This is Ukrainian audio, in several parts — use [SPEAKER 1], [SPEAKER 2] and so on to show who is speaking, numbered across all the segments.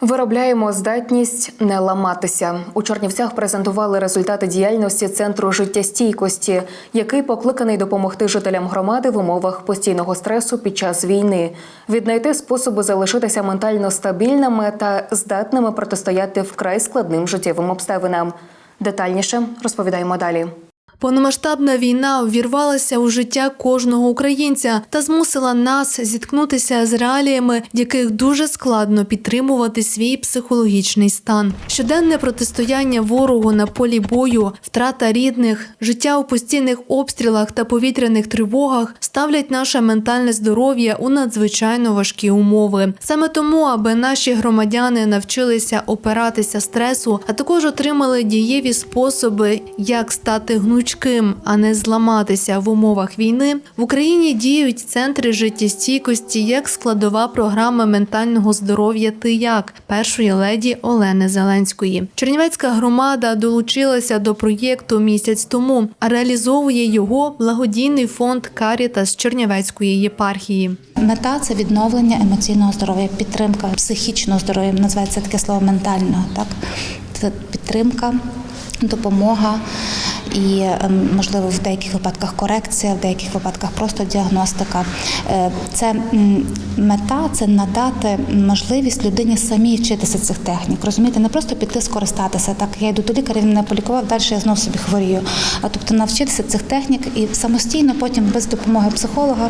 [SPEAKER 1] Виробляємо здатність не ламатися. У Чорнівцях презентували результати діяльності центру життєстійкості, який покликаний допомогти жителям громади в умовах постійного стресу під час війни, віднайти способи залишитися ментально стабільними та здатними протистояти вкрай складним життєвим обставинам. Детальніше розповідаємо далі.
[SPEAKER 2] Повномасштабна війна увірвалася у життя кожного українця та змусила нас зіткнутися з реаліями, в яких дуже складно підтримувати свій психологічний стан. Щоденне протистояння ворогу на полі бою, втрата рідних, життя у постійних обстрілах та повітряних тривогах ставлять наше ментальне здоров'я у надзвичайно важкі умови. Саме тому, аби наші громадяни навчилися опиратися стресу, а також отримали дієві способи, як стати гнучким, а не зламатися в умовах війни, в Україні діють центри життєстійкості як складова програми ментального здоров'я «Ти як» першої леді Олени Зеленської. Чернівецька громада долучилася до проєкту місяць тому, а реалізовує його благодійний фонд Карітас Чернівецької єпархії.
[SPEAKER 3] Мета це відновлення емоційного здоров'я, підтримка психічного здоров'я, називається таке слово ментального. Так це підтримка, допомога і ем, можливо в деяких випадках корекція, в деяких випадках просто діагностика. Е, Це мета це надати можливість людині самій вчитися цих технік. Розумієте, не просто піти скористатися. Так я йду до лікаря, він мене полікував, далі я знов собі хворію. А тобто навчитися цих технік і самостійно, потім без допомоги психолога,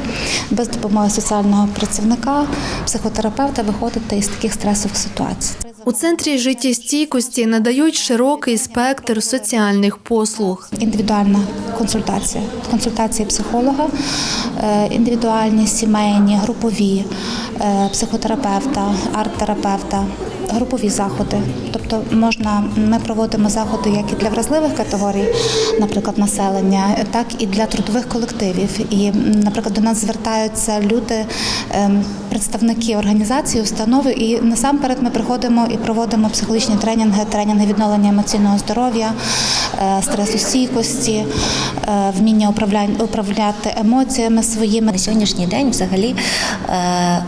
[SPEAKER 3] без допомоги соціального працівника, психотерапевта виходити із таких стресових ситуацій.
[SPEAKER 2] У центрі життєстійкості надають широкий спектр соціальних послуг.
[SPEAKER 3] Індивідуальна консультація, консультації психолога, е, індивідуальні, сімейні, групові, е, психотерапевта, арт-терапевта, групові заходи. Тобто можна, ми проводимо заходи як і для вразливих категорій, наприклад, населення, так і для трудових колективів. І, наприклад, до нас звертаються люди, ем, представники організації, установи, і насамперед ми приходимо і проводимо психологічні тренінги, тренінги відновлення емоційного здоров'я, е, стресостійкості, е, вміння управляти емоціями своїми.
[SPEAKER 4] На сьогоднішній день, взагалі, е,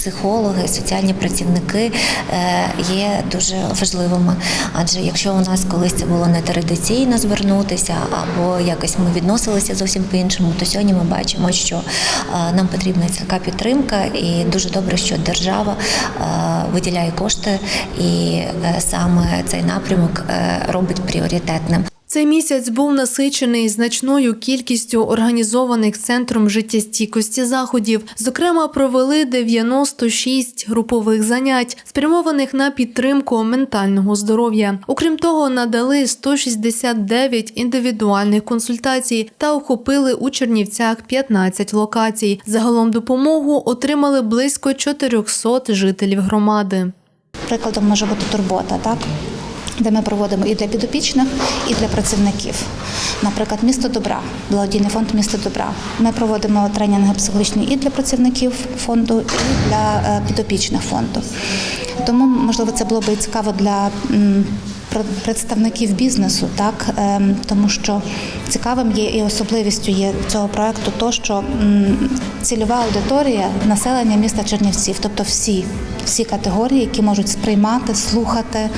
[SPEAKER 4] психологи, соціальні працівники е, є дуже важливими. Адже якщо у нас колись це було не традиційно звернутися, або якось ми відносилися зовсім по-іншому, то сьогодні ми бачимо, що е, нам потрібна така підтримка, і дуже добре, що держава е, виділяє кошти, і саме цей напрямок робить пріоритетним.
[SPEAKER 2] Цей місяць був насичений значною кількістю організованих центром життєстійкості заходів. Зокрема, провели 96 групових занять, спрямованих на підтримку ментального здоров'я. Окрім того, надали 169 індивідуальних консультацій та охопили у Чернівцях 15 локацій. Загалом допомогу отримали близько 400 жителів громади.
[SPEAKER 3] Прикладом може бути турбота, так? Де ми проводимо і для підопічних, і для працівників. Наприклад, місто добра, благодійний фонд місто добра. Ми проводимо тренінги психологічні і для працівників фонду, і для е, підопічних фонду. Тому, можливо, це було б цікаво для представників бізнесу, так ем, тому що цікавим є і особливістю є цього проекту, то що цільова аудиторія населення міста Чернівців, тобто всі, всі категорії, які можуть сприймати, слухати,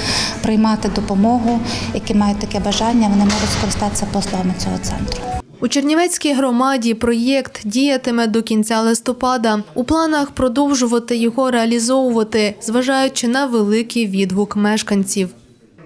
[SPEAKER 3] приймати допомогу, які мають таке бажання, вони можуть скористатися послугами цього центру.
[SPEAKER 2] У Чернівецькій громаді проєкт діятиме до кінця листопада. У планах продовжувати його реалізовувати, зважаючи на великий відгук мешканців.